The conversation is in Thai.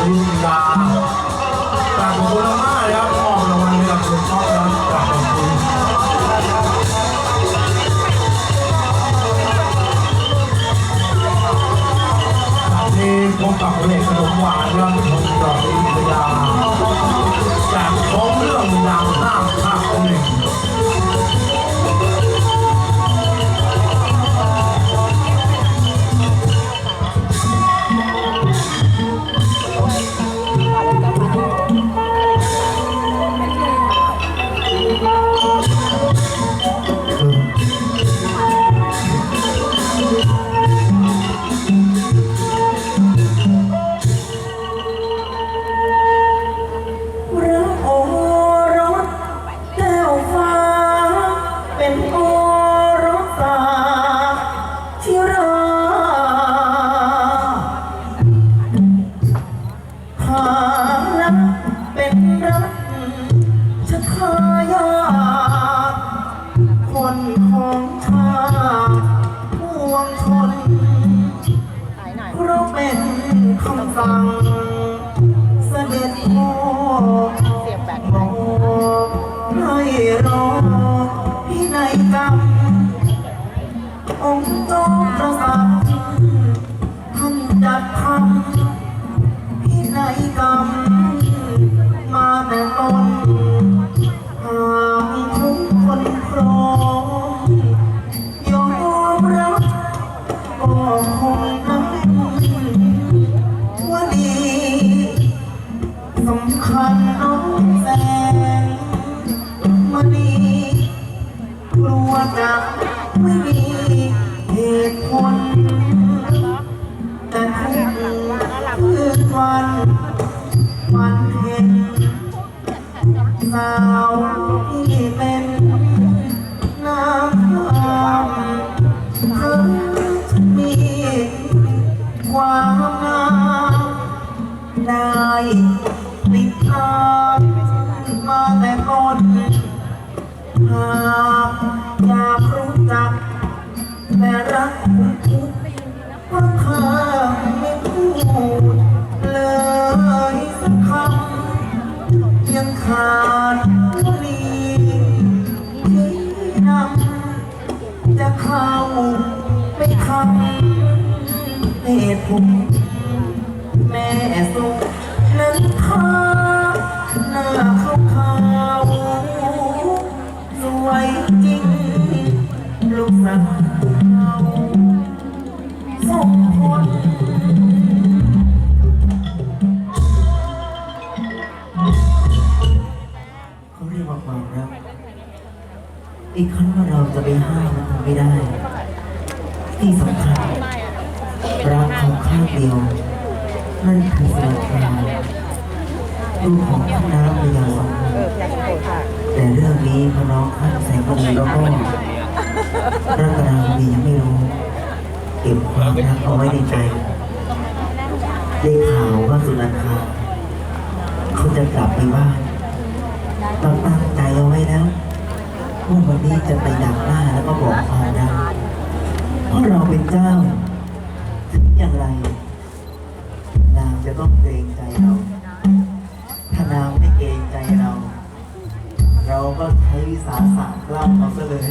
ริยาจากบุรมาครับมอบรางวัลให้กับคุณพ่อครับจากคุณที่พบกับเอกขนมหวานครับคุณดอกริยาจากของเรื่องยางห้ามภา เสด็จพ่อบอกให้รอพินัยกรรมองค์โตประสัตย์ท่านจัดทำ ไม่มีเหตุผลแต่ทุกคืนวันวันเพ็ญสาวที่เป็นนางงาเธอมีความงามได้ติดตามมาแต่ก่อนหากอยากรู้ จักแต่รักคุณทุกเพราะเธอไม่พูดเลยสักคำยังขาดวลีที่นำจะเข้าไปทำเหตุผลแม่สุขนั้นท้า อีกครั้งว่าเราจะไปห้ามมันทำไม่ได้ ที่สำคัญรักของข้างเดียวนั่นคือสนาคาลูกของข้าน้ำพยาสองแต่เรื่องนี้พอน้องข้ามแสงมณีแล้วก็รัตนาดียังไม่รู้เก็บความรักเอาไว้ในใจได้ข่าวว่าสุนันทาเขาจะกลับไปบ้านเราตั้งใจเอาไว้แล้ ว่าวันนี้จะไปดักหน้าแล้วก็บอกความดังเพราะเราเป็นเจ้า ถึงอย่างไร นางจะต้องเกรงใจเรา ถ้านางไม่เกรงใจเรา เราก็ใช้วิสาสะกล้ำเขาซะเลย